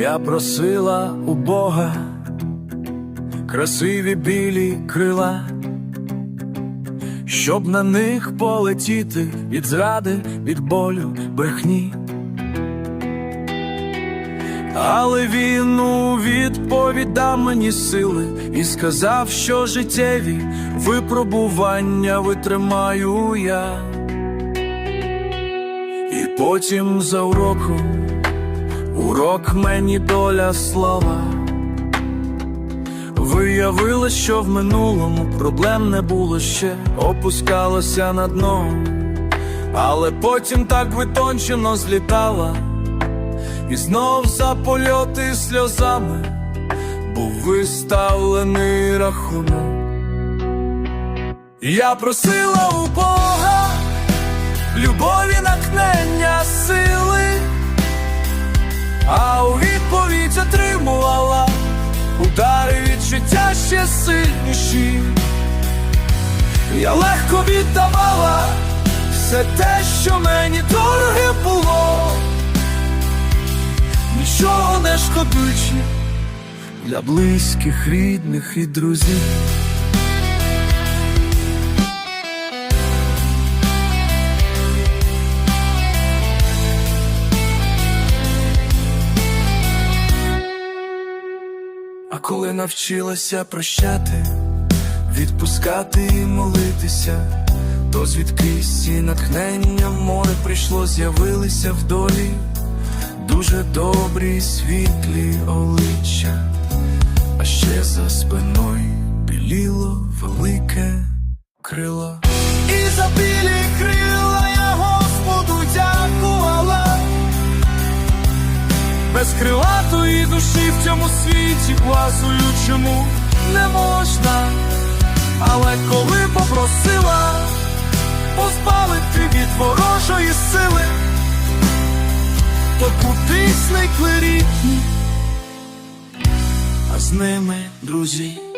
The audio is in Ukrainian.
Я просила у Бога красиві білі крила, щоб на них полетіти від зради, від болю, брехні. Але він у відповідь дав мені сили і сказав, що життєві випробування витримаю я. І потім за уроком урок мені доля слова. Виявилось, що в минулому проблем не було ще, опускалося на дно, але потім так витончено злітала, і знов за польоти сльозами був виставлений рахунок. Я просила у Бога любові, натхнення, ще сильніші. Я легко віддавала все те, що мені дороге було, нічого не шкодуючи для близьких, рідних і друзів. А коли навчилася прощати, відпускати і молитися, то звідкись і натхнення море прийшло, з'явилися в долі дуже добрі світлі обличчя, а ще за спиною крилатої душі в цьому світі Класуючому не можна, але коли попросила позбавити від ворожої сили, то кудись не рідні, а з ними друзі.